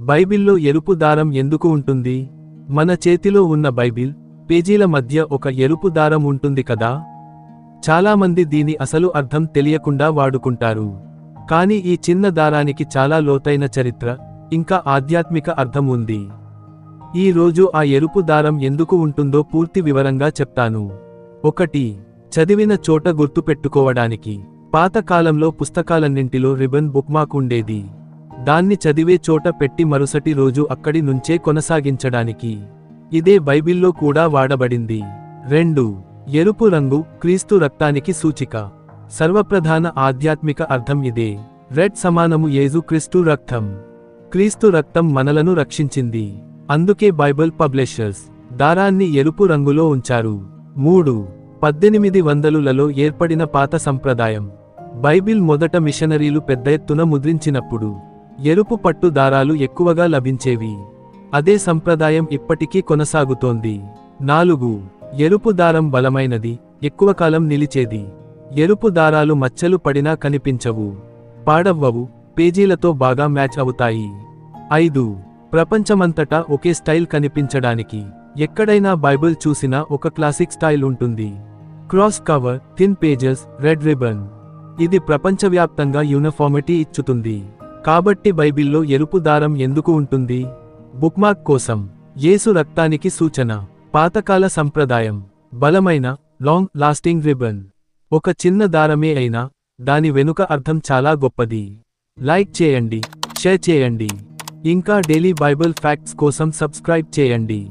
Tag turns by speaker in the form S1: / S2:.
S1: బైబిల్లో ఎరుపు దారం ఎందుకు ఉంటుంది? మన చేతిలో ఉన్న బైబిల్ పేజీల మధ్య ఒక ఎరుపు దారం ఉంటుంది కదా? చాలామంది దీని అసలు అర్థం తెలియకుండా వాడుకుంటారు. కానీ ఈ చిన్న దారానికి చాలా లోతైన చరిత్ర ఇంకా ఆధ్యాత్మిక అర్థం ఉంది. ఈ రోజు ఆ ఎరుపు దారం ఎందుకు ఉంటుందో పూర్తి వివరంగా చెప్తాను. ఒకటి చదివిన చోట గుర్తుపెట్టుకోవడానికి. పాతకాలంలో పుస్తకాలన్నింటిలో రిబన్ బుక్మార్క్ ఉండేది. దాన్ని చదివే చోట పెట్టి మరుసటి రోజు అక్కడి నుంచే కొనసాగించడానికి. ఇదే బైబిల్లో కూడా వాడబడింది. రెండు. ఎరుపు రంగు క్రీస్తు రక్తానికి సూచిక. సర్వప్రధాన ఆధ్యాత్మిక అర్థం ఇదే. రెడ్ సమానము యేజు క్రీస్తు రక్తం. క్రీస్తు రక్తం మనలను రక్షించింది. అందుకే బైబిల్ పబ్లిషర్స్ దారాన్ని ఎరుపు రంగులో ఉంచారు. మూడు. పద్దెనిమిది వందలులలో ఏర్పడిన పాత సంప్రదాయం. బైబిల్ మొదట మిషనరీలు పెద్ద ఎత్తున ముద్రించినప్పుడు ఎరుపు పట్టు దారాలు ఎక్కువగా లభించేవి. అదే సంప్రదాయం ఇప్పటికీ కొనసాగుతోంది. నాలుగు ఎరుపు దారం బలమైనది ఎక్కువ కాలం నిలిచేది. ఎరుపు దారాలు మచ్చలు పడినా కనిపించవు. పాడవ్వవు పేజీలతో బాగా మ్యాచ్ అవుతాయి. ఐదు ప్రపంచమంతటా ఒకే స్టైల్ కనిపించడానికి. ఎక్కడైనా బైబిల్ చూసినా ఒక క్లాసిక్ స్టైల్ ఉంటుంది. Cross cover thin pages red ribbon ఇది ప్రపంచవ్యాప్తంగా యూనిఫార్మిటీ ఇచ్చుతుంది. కాబట్టి బైబిల్లో ఎరుపు దారం ఎందుకు ఉంటుంది? బుక్మార్క్ కోసం. యేసు రక్తానికి సూచన. పాతకాల సంప్రదాయం. బలమైన లాంగ్ లాస్టింగ్ రిబన్ ఒక చిన్న దారమే అయినా దాని వెనుక అర్థం చాలా గొప్పది. లైక్ చేయండి షేర్ చేయండి. ఇంకా డైలీ బైబిల్ ఫ్యాక్ట్స్ కోసం సబ్స్క్రైబ్ చేయండి.